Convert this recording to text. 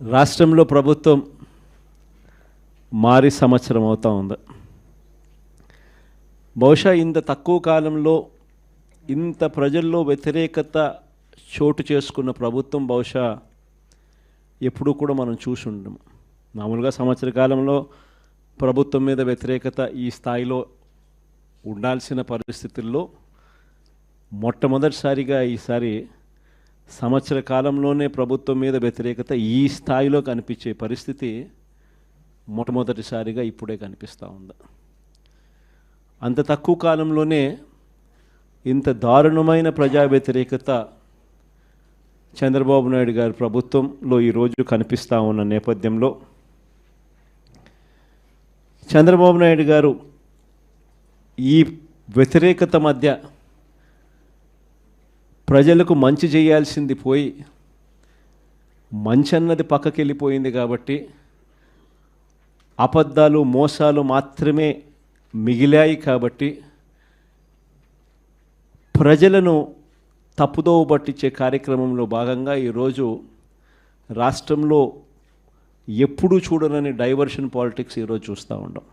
రాష్ట్రంలో ప్రభుత్వం మారి సంవత్సరం అవుతూ ఉంది. బహుశా ఇంత తక్కువ కాలంలో ఇంత ప్రజల్లో వ్యతిరేకత చోటు చేసుకున్న ప్రభుత్వం బహుశా ఎప్పుడూ కూడా మనం చూసి ఉండం మామూలుగా సంవత్సర కాలంలో ప్రభుత్వం మీద వ్యతిరేకత ఈ స్థాయిలో ఉండాల్సిన పరిస్థితుల్లో మొట్టమొదటిసారిగా ఈసారి సంవత్సర కాలంలోనే ప్రభుత్వం మీద వ్యతిరేకత ఈ స్థాయిలో కనిపించే పరిస్థితి మొట్టమొదటిసారిగా ఇప్పుడే కనిపిస్తూ ఉంది. అంత తక్కువ కాలంలోనే ఇంత దారుణమైన ప్రజా వ్యతిరేకత చంద్రబాబు నాయుడు గారి ప్రభుత్వంలో ఈరోజు కనిపిస్తూ ఉన్న నేపథ్యంలో చంద్రబాబు నాయుడు గారు ఈ వ్యతిరేకత మధ్య ప్రజలకు మంచి చేయాల్సింది పోయి మంచి అన్నది పక్కకి వెళ్ళిపోయింది కాబట్టి అబద్ధాలు మోసాలు మాత్రమే మిగిలాయి కాబట్టి ప్రజలను తప్పుదోవ పట్టించే కార్యక్రమంలో భాగంగా ఈరోజు రాష్ట్రంలో ఎప్పుడూ చూడనని డైవర్షన్ పాలిటిక్స్ ఈరోజు చూస్తూ ఉంటాం